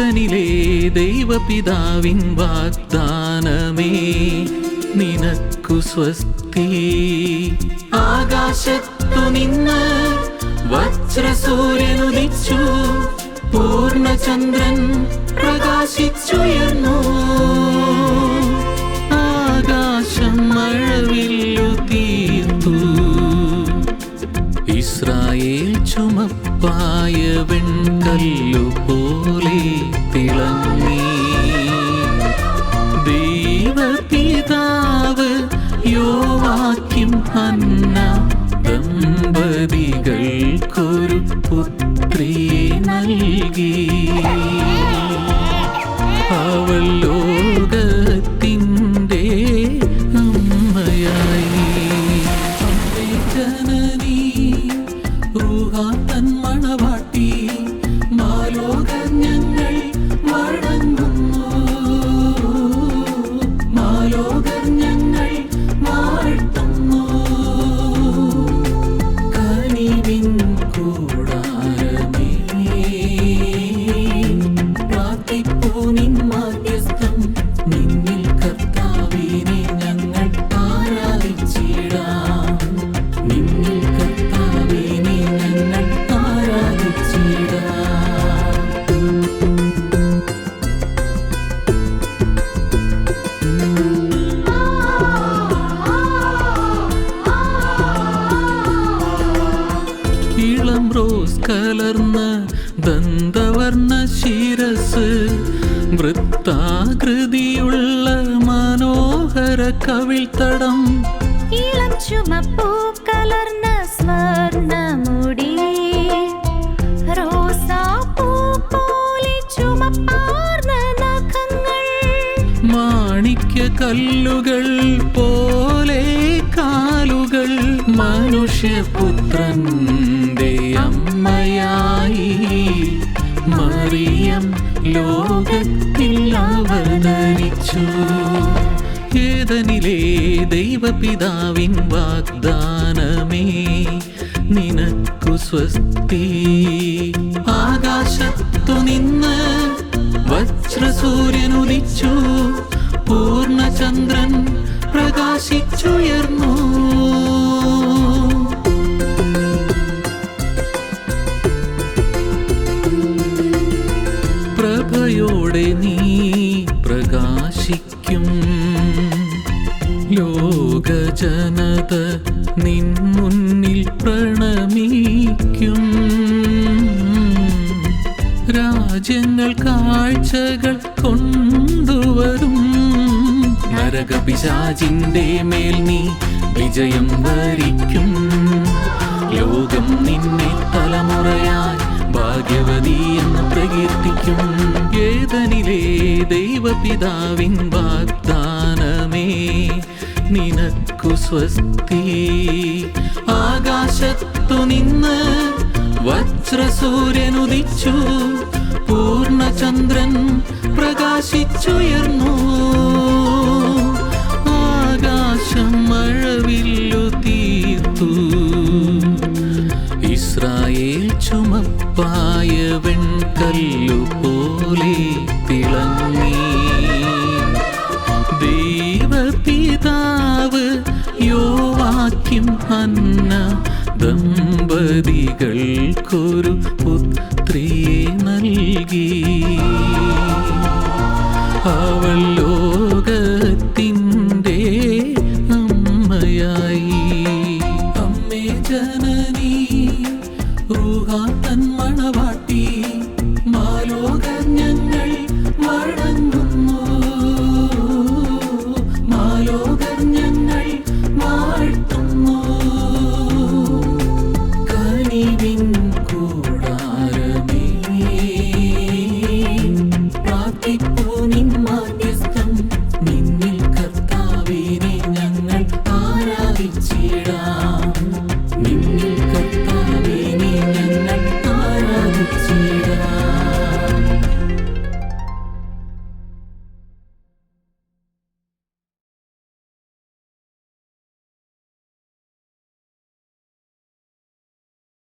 ഏതനിലെ ദൈവപിതാവിൻ വാഗ്ദാനമേ നിനക്കു സ്വസ്തി. ആകാശത്തു നിന്ന് വജ്രസൂര്യനുദിച്ചു പൂർണചന്ദ്രൻ പ്രകാശിച്ചുയർന്നു. ആകാശം മഴവില്ലു തീർത്തു ഇസ്രായേൽ ചുമപ്പായ വെൺകല്ലു യോവാക്യം ഹന്ന ദമ്പതികൾക്കൊരു പുത്രിയെ നൽകി അവൾ ദന്തവർണ ശിരസ് വൃത്താകൃതിയുള്ള മനോഹര കവിൾത്തടം ഇളം ചുമപ്പൂ കലർന്ന സ്വർണ മുടി മാണിക്യ കല്ലുകൾ പോലെ കാലുകൾ. മനുഷ്യപുത്രന്റെ അമ്മയായി മറിയം ലോകത്തിൽ അവതരിച്ചു ഏതനിലെ ദൈവപിതാവിൻ വാഗ്ദാനമേ? നിനക്കു സ്വസ്തി. ആകാശത്തു നിന്ന് വജ്രസൂര്യനുദിച്ചു. പൂർണചന്ദ്രൻ പ്രകാശിച്ചുയർന്നു. പ്രഭയോടെ നീ പ്രകാശിക്കും. ലോകജനത നിൻ മുന്നിൽ പ്രണമിക്കും. രാജ്യങ്ങൾ കാഴ്ചകൾ കൊണ്ടുവരും. നരകപിശാചിന്റെ മേൽ നീ വിജയം വരിക്കും. ലോകം നിന്നെ തലമുറയായി ഭാഗ്യവതി എന്ന് പ്രകീർത്തിക്കും. ഏതനിലെ ദൈവപിതാവിൻ വാഗ്ദാനമേ? നിനക്കു സ്വസ്തി. ആകാശത്തു നിന്ന് വജ്രസൂര്യനുദിച്ചു. പൂർണചന്ദ്രൻ പ്രകാശിച്ചുയർന്നു. പോലെ തിളങ്ങി. ദൈവപിതാവ് യോവാക്യം അന്ന ദമ്പതികൾക്കൊരു പുത്രിയെ നൽകി. അവൾ God.